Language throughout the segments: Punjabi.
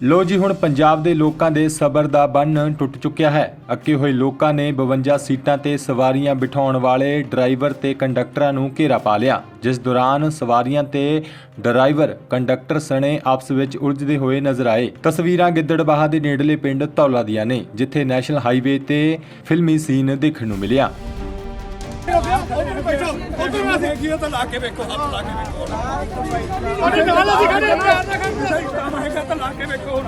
ਲੋ ਜੀ, ਹੁਣ ਪੰਜਾਬ ਦੇ ਲੋਕਾਂ ਦੇ ਸਬਰ ਦਾ ਬੰਨ ਟੁੱਟ ਚੁੱਕਿਆ ਹੈ। ਅੱਕੇ ਹੋਏ ਲੋਕਾਂ ਨੇ 52 ਸੀਟਾਂ ਤੇ ਸਵਾਰੀਆਂ ਬਿਠਾਉਣ ਵਾਲੇ ਡਰਾਈਵਰ ਤੇ ਕੰਡਕਟਰਾਂ ਨੂੰ ਘੇਰਾ ਪਾ ਲਿਆ। ਜਿਸ ਦੌਰਾਨ ਸਵਾਰੀਆਂ ਤੇ ਡਰਾਈਵਰ, ਕੰਡਕਟਰ ਸਣੇ ਆਪਸ ਵਿੱਚ ਉਲਝਦੇ ਹੋਏ ਨਜ਼ਰ ਆਏ। ਤਸਵੀਰਾਂ ਗਿੱਦੜਬਾਹਾ ਦੇ ਨੇੜਲੇ ਪਿੰਡ ਧੌਲਾ ਦੀਆਂ ਨੇ, ਜਿੱਥੇ ਨੈਸ਼ਨਲ ਹਾਈਵੇ ਤੇ ਫਿਲਮੀ ਸੀਨ ਦੇਖਣ ਨੂੰ ਮਿਲਿਆ। ਉਧਰ ਮੈਂ ਦੇਖੀਏ ਤਾਂ ਲਾ ਕੇ ਵੇਖੋ ਹੱਥ ਲਾ ਕੇ ਵੇਖੋ ਤੁਹਾਡੇ ਨਾਲ ਅਸੀਂ ਖੜੇ ਹਾਂ। ਪਿਆਰ ਨਾਲ ਖੜੇ ਹਾਂ। ਸਹੀ ਕੰਮ ਹੈਗਾ ਤਾਂ ਲਾ ਕੇ ਵੇਖੋ ਹੁਣ।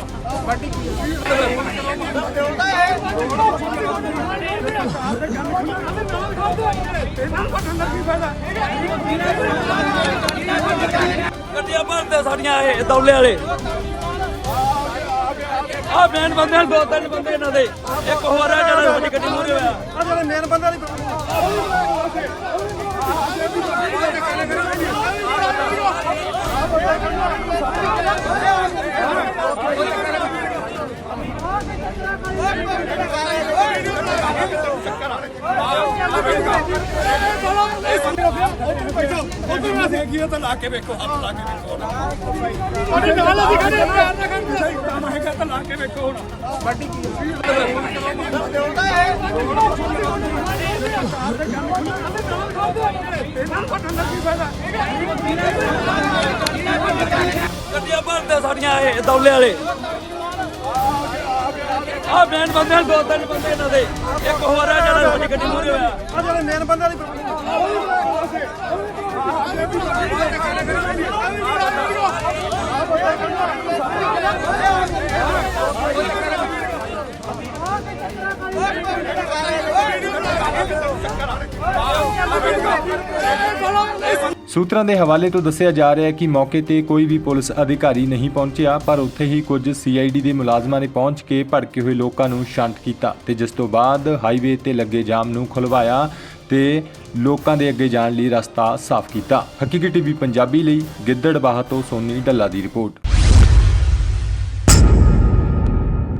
ਗੱਡੀਆਂ ਭਰਦੇ ਸਾਡੀਆਂ ਇਹ ਦੌਲੇ ਵਾਲੇ। ਆ ਮੈਨ ਬੰਦੇ ਨੇ ਦੋ ਤਿੰਨ ਬੰਦੇ ਇਹਨਾਂ ਦੇ। ਇੱਕ ਹੋਰ ਆ ਜਿਹੜਾ ਸਾਡੀ ਗੱਡੀ ਮੂਰੇ ਹੋਇਆ। ਆ ਜਿਹੜੇ ਮੇਨ ਬੰਦੇ ਉਧਰ ਦੇਖੀਏ ਤਾਂ ਲਾ ਕੇ ਵੇਖੋ ਹੱਥ ਲਾ ਕੇ ਵੇਖੋ ਤੁਹਾਡੇ ਨਾਲ ਅਸੀਂ ਖੜੇ ਪਿਆਰ ਨਾਲ ਖੜੇ ਸਹੀ ਕੰਮ ਹੈਗਾ ਤਾਂ ਲਾ ਕੇ ਵੇਖੋ ਹੁਣ ਗੱਡੀਆਂ ਭਰਦੇ ਸਾਡੀਆਂ ਇਹ ਦੌਲੇ ਵਾਲੇ। ਆ ਮੈਨ ਬੰਦੇ ਨੇ ਦੋ ਤਿੰਨ ਬੰਦੇ ਇਹਨਾਂ ਦੇ। ਇੱਕ ਹੋਰ ਆ ਜਿਹੜਾ ਸਾਡੀ ਗੱਡੀ ਮੂਰੇ ਹੋਇਆ। ਆ ਜਿਹੜੇ ਮੇਨ ਬੰਦਾ ਦੀ ਸੂਤਰਾਂ ਦੇ ਹਵਾਲੇ ਤੋਂ ਦੱਸਿਆ ਜਾ ਰਿਹਾ ਹੈ ਕਿ ਮੌਕੇ ਤੇ ਕੋਈ ਵੀ ਪੁਲਿਸ ਅਧਿਕਾਰੀ ਨਹੀਂ ਪਹੁੰਚਿਆ, ਪਰ ਉੱਥੇ ਹੀ ਕੁਝ ਸੀਆਈਡੀ ਦੇ ਮੁਲਾਜ਼ਮਾਂ ਨੇ ਪਹੁੰਚ ਕੇ ਭੜਕੇ ਹੋਏ ਲੋਕਾਂ ਨੂੰ ਸ਼ਾਂਤ ਕੀਤਾ ਤੇ ਜਿਸ ਤੋਂ ਬਾਅਦ ਹਾਈਵੇ ਤੇ ਲੱਗੇ ਜਾਮ ਨੂੰ ਖੁਲਵਾਇਆ ਤੇ ਲੋਕਾਂ ਦੇ ਅੱਗੇ ਜਾਣ ਲਈ ਰਸਤਾ ਸਾਫ਼ ਕੀਤਾ। ਹਕੀਕੀ ਟੀਵੀ ਪੰਜਾਬੀ ਲਈ ਗਿੱਦੜਬਾਹਾ ਤੋਂ ਸੋਨੀ ਡੱਲਾ ਦੀ ਰਿਪੋਰਟ।